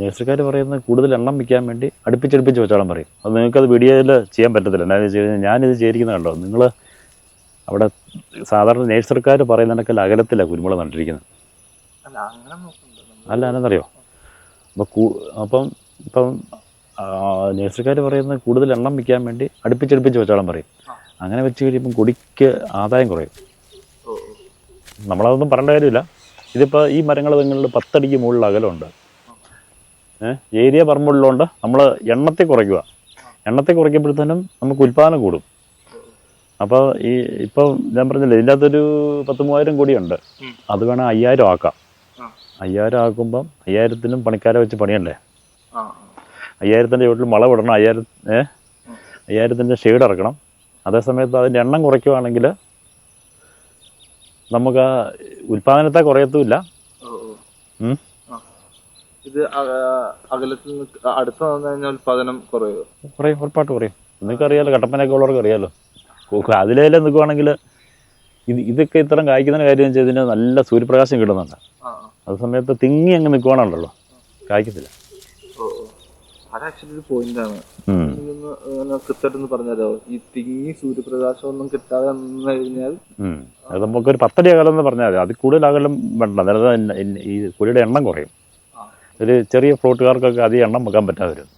നേഴ്സറിക്കാർ പറയുന്നത് കൂടുതൽ എണ്ണം വിൽക്കാൻ വേണ്ടി അടുപ്പിച്ചടുപ്പിച്ച് വെച്ചോളം പറയും. അത് നിങ്ങൾക്കത് വീഡിയോയിൽ ചെയ്യാൻ പറ്റത്തില്ല. എന്താണെന്ന് വെച്ച് കഴിഞ്ഞാൽ ഞാനിത് ചേരിക്കുന്ന കണ്ടോ? നിങ്ങൾ അവിടെ സാധാരണ നേഴ്സറിക്കാർ പറയുന്നതിനൊക്കെ അകലത്തിലാണ് കുരുമുളക് നട്ടിരിക്കുന്നത്. അല്ല അങ്ങനെ അപ്പം അപ്പോൾ കൂ അപ്പം ഇപ്പം നേഴ്സറിക്കാർ പറയുന്നത് കൂടുതൽ എണ്ണം വിൽക്കാൻ വേണ്ടി അടുപ്പിച്ചടുപ്പിച്ച് വെച്ചോളം പറയും. അങ്ങനെ വെച്ച് കഴിയുമ്പം കൊടിക്ക് ആദായം കുറയും. നമ്മളതൊന്നും പറയേണ്ട കാര്യമില്ല. ഇതിപ്പോൾ ഈ മരങ്ങൾ നിങ്ങളുടെ പത്തടിക്ക് മുകളിൽ അകലമുണ്ട്. ഏരിയ പറമ്പുള്ളതുകൊണ്ട് നമ്മൾ എണ്ണത്തെ കുറയ്ക്കുക. എണ്ണത്തെ കുറയ്ക്കുമ്പോഴത്തേനും നമുക്ക് ഉൽപ്പാദനം കൂടും. അപ്പോൾ ഈ ഇപ്പം ഞാൻ പറഞ്ഞില്ലേ ഇതിന്റെ അകത്തൊരു പത്ത് മൂവായിരം കോടിയുണ്ട്. അത് വേണം അയ്യായിരം ആക്കാം. അയ്യായിരം ആക്കുമ്പം അയ്യായിരത്തിനും പണിക്കാരെ വെച്ച് പണിയണ്ടേ അയ്യായിരത്തിന്റെ ചുവട്ടിൽ മള വിടണം അയ്യായിരം ഏ? അയ്യായിരത്തിന്റെ ഷെയ്ഡ് ഇറക്കണം. അതേസമയത്ത് അതിന്റെ എണ്ണം കുറയ്ക്കുവാണെങ്കിൽ നമുക്ക് ആ ഉൽപ്പാദനത്തെ കുറയത്തുമില്ല. ഇത് അക- അകലത്തിൽ അടുത്ത് വന്നു കഴിഞ്ഞാൽ ഉൽപാദനം കുറയോ കുറയും ഉറപ്പായിട്ട് കുറയും. നിങ്ങൾക്ക് അറിയാലോ കട്ടപ്പനയൊക്കെ ഉള്ളവർക്ക് അറിയാലോ. അതിലേലെ നിൽക്കുവാണെങ്കിൽ ഇത് ഇതൊക്കെ ഇത്രയും കായ്ക്കുന്ന കാര്യം വെച്ചാൽ ഇതിന് നല്ല സൂര്യപ്രകാശം കിട്ടുന്നുണ്ട്. അത് സമയത്ത് തിങ്ങി അങ്ങ് നിൽക്കുവാണല്ലോ കായ്ക്കത്തില്ല. ഒരു കൃത്യമായിട്ടൊന്ന് ഈ തിങ്ങി സൂര്യപ്രകാശം ഒന്നും കിട്ടാതെ കഴിഞ്ഞാൽ നമുക്കൊരു പത്തടി അകലം എന്ന് പറഞ്ഞാൽ മതി. അതിൽ കൂടുതൽ അകലം വേണ്ട. അതായത് ഈ കുഴിയുടെ എണ്ണം കുറയും. ഒരു ചെറിയ പ്ലോട്ടുകാർക്കൊക്കെ അധികം എണ്ണം വെക്കാൻ പറ്റാതെ വരും.